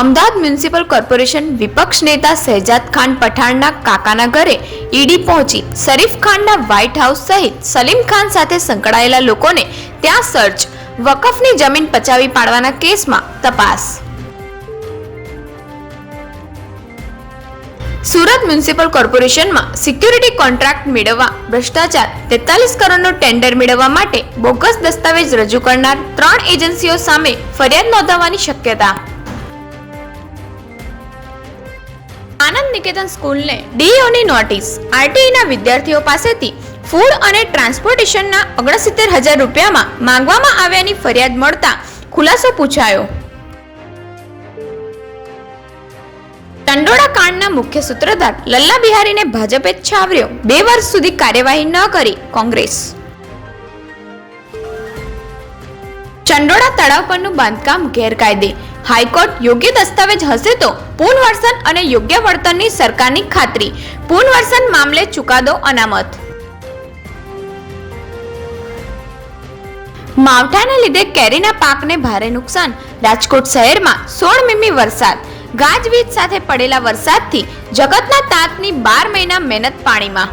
Ahmedabad municipal corporation વિપક્ષ નેતા શહેજાદ ખાન પઠાણના કાકાના ઘરે ઈડી પહોંચી શરીફ ખાનના વ્હાઇટ હાઉસ સહિત સલીમ ખાન સાથે સંકળાયેલા લોકોને ત્યાં સર્ચ વકફની જમીન પચાવી પાડવાના કેસમાં તપાસ. સુરત મ્યુનિસિપલ કોર્પોરેશનમાં સિક્યુરિટી કોન્ટ્રાક્ટ મેળવવા ભ્રષ્ટાચાર, તેતાલીસ કરોડનો ટેન્ડર મેળવવા માટે બોગસ દસ્તાવેજ રજૂ કરનાર ત્રણ એજન્સીઓ સામે ફરિયાદ નોંધાવવાની શક્યતા. આનંદ નિકેતન સ્કૂલને ડીઓની નોટિસ. આરટીઈના વિદ્યાર્થીઓ પાસેથી ફૂડ અને ટ્રાન્સપોર્ટેશનના ઓગણસિત્તેર હજાર રૂપિયામાં માંગવામાં આવ્યાની ફરિયાદ મળતા ખુલાસો પૂછાયો. ટંડોળા કાંડના મુખ્ય સૂત્રધાર લલ્લા બિહારીને ભાજપે છાવર્યો. બે વર્ષ સુધી કાર્યવાહી ન કરી કોંગ્રેસ. ચંડોળા તળાવ પરનું બાંધકામ ગેરકાયદે. હાઈકોર્ટ યોગ્ય દસ્તાવેજ હશે તો પુનવર્સન અને યોગ્ય વળતરની સરકારની ખાતરી. પુનવર્સન મામલે ચુકાદો અનામત. માવઠાને લીધે કેરીના પાકને ભારે નુકસાન. રાજકોટ શહેરમાં સોળ મીમી વરસાદ. ગાજવીજ સાથે પડેલા વરસાદથી જગતના તાતની બાર મહિના મહેનત પાણીમાં.